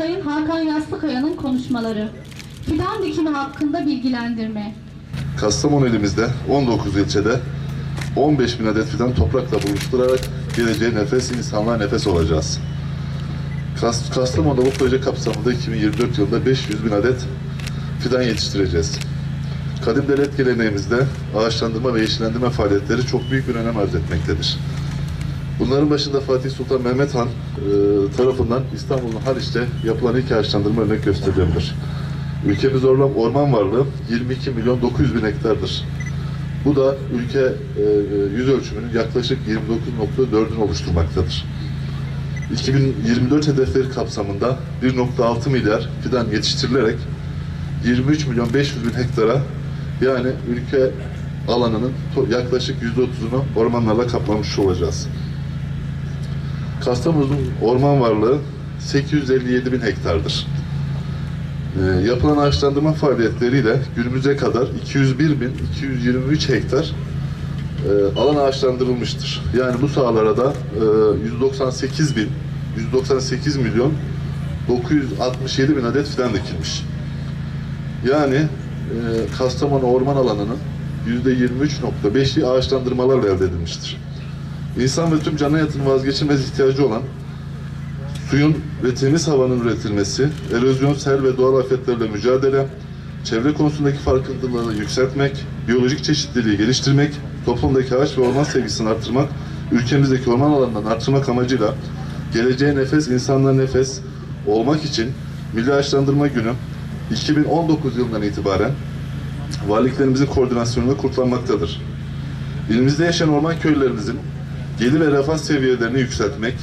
Sayın Hakan Yastıkaya'nın konuşmaları. Fidan dikimi hakkında bilgilendirme. Kastamonu ilimizde 19 ilçede 15 bin adet fidan toprakla buluşturarak geleceğe nefes, insanlığa nefes olacağız. Kas- Kastamonu'da bu proje kapsamında 2024 yılında 500 bin adet fidan yetiştireceğiz. Kadim devlet geleneğimizde ağaçlandırma ve yeşillendirme faaliyetleri çok büyük bir önem arz etmektedir. Bunların başında Fatih Sultan Mehmet Han e, tarafından İstanbul'un Haliç'te yapılan ilk ağaçlandırma örnek gösterilebilir. Ülkemiz orman, orman varlığı 22 milyon 900 bin hektardır. Bu da ülke e, e, yüz ölçümünün yaklaşık 29.4'ünü oluşturmaktadır. 2024 hedefleri kapsamında 1.6 milyar fidan yetiştirilerek 23 milyon 500 bin hektara yani ülke alanının yaklaşık %30'unu ormanlarla kaplamış olacağız. Kastamonu'nun orman varlığı 857 bin hektardır. Ee, yapılan ağaçlandırma faaliyetleriyle günümüze kadar 201.223 hektar e, alan ağaçlandırılmıştır. Yani bu sahalara da e, 198 bin 198 milyon 967 bin adet fidan dikilmiş. Yani e, Kastamonu orman alanının %23.5'i ağaçlandırmalarla elde edilmiştir. İnsan ve tüm canlı hayatın vazgeçilmez ihtiyacı olan suyun ve temiz havanın üretilmesi, erozyon, sel ve doğal afetlerle mücadele, çevre konusundaki farkındalığı yükseltmek, biyolojik çeşitliliği geliştirmek, toplumdaki ağaç ve orman sevgisini artırmak, ülkemizdeki orman alanlarını artırmak amacıyla geleceğe nefes, insanlara nefes olmak için Milli Ağaçlandırma Günü 2019 yılından itibaren valiliklerimizin koordinasyonunda kurtlanmaktadır. İlimizde yaşayan orman köylülerimizin gelir ve refah seviyelerini yükseltmek,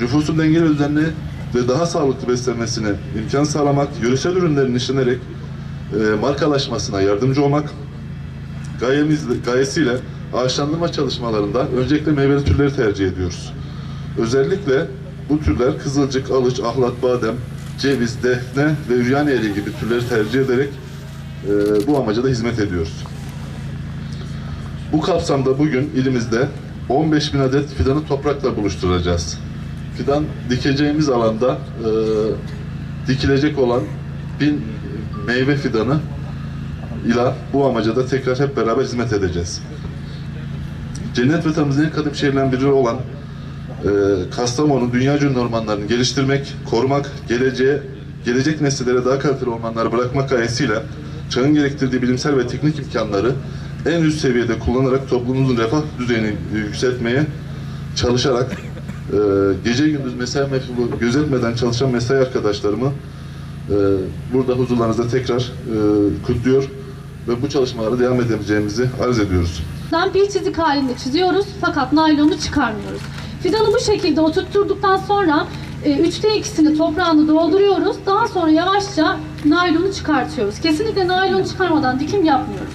nüfusun dengeli düzenli ve daha sağlıklı beslenmesine imkan sağlamak, yöresel ürünlerin işlenerek e, markalaşmasına yardımcı olmak gayemiz, gayesiyle ağaçlandırma çalışmalarında öncelikle meyveli türleri tercih ediyoruz. Özellikle bu türler kızılcık, alıç, ahlat, badem, ceviz, defne ve üryan eriği gibi türleri tercih ederek e, bu amaca da hizmet ediyoruz. Bu kapsamda bugün ilimizde 15 bin adet fidanı toprakla buluşturacağız. Fidan dikeceğimiz alanda e, dikilecek olan bin meyve fidanı ile bu amaca da tekrar hep beraber hizmet edeceğiz. Cennet vatanımızın en kadim şehirlerinden biri olan e, Kastamonu dünya ünlü ormanlarını geliştirmek, korumak, geleceğe, gelecek nesillere daha kaliteli ormanlar bırakmak gayesiyle çağın gerektirdiği bilimsel ve teknik imkanları en üst seviyede kullanarak toplumumuzun refah düzeyini yükseltmeye çalışarak e, gece gündüz mesai mefhumu gözetmeden çalışan mesai arkadaşlarımı e, burada huzurlarınızda tekrar e, kutluyor ve bu çalışmalara devam edeceğimizi arz ediyoruz. Fidan bir çizik halinde çiziyoruz fakat naylonu çıkarmıyoruz. Fidanı bu şekilde oturtturduktan sonra e, üçte ikisini toprağını dolduruyoruz. Daha sonra yavaşça naylonu çıkartıyoruz. Kesinlikle naylonu çıkarmadan dikim yapmıyoruz.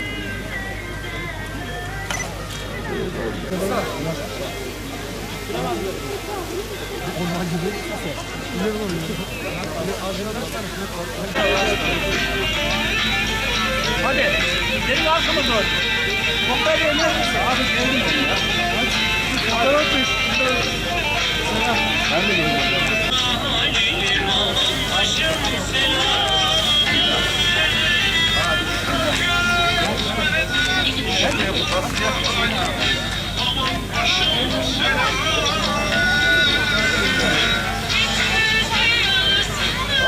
Hadi. Senin arkamı. Muhtar Bey neredesin? Abi Bey. Ben de geliyorum.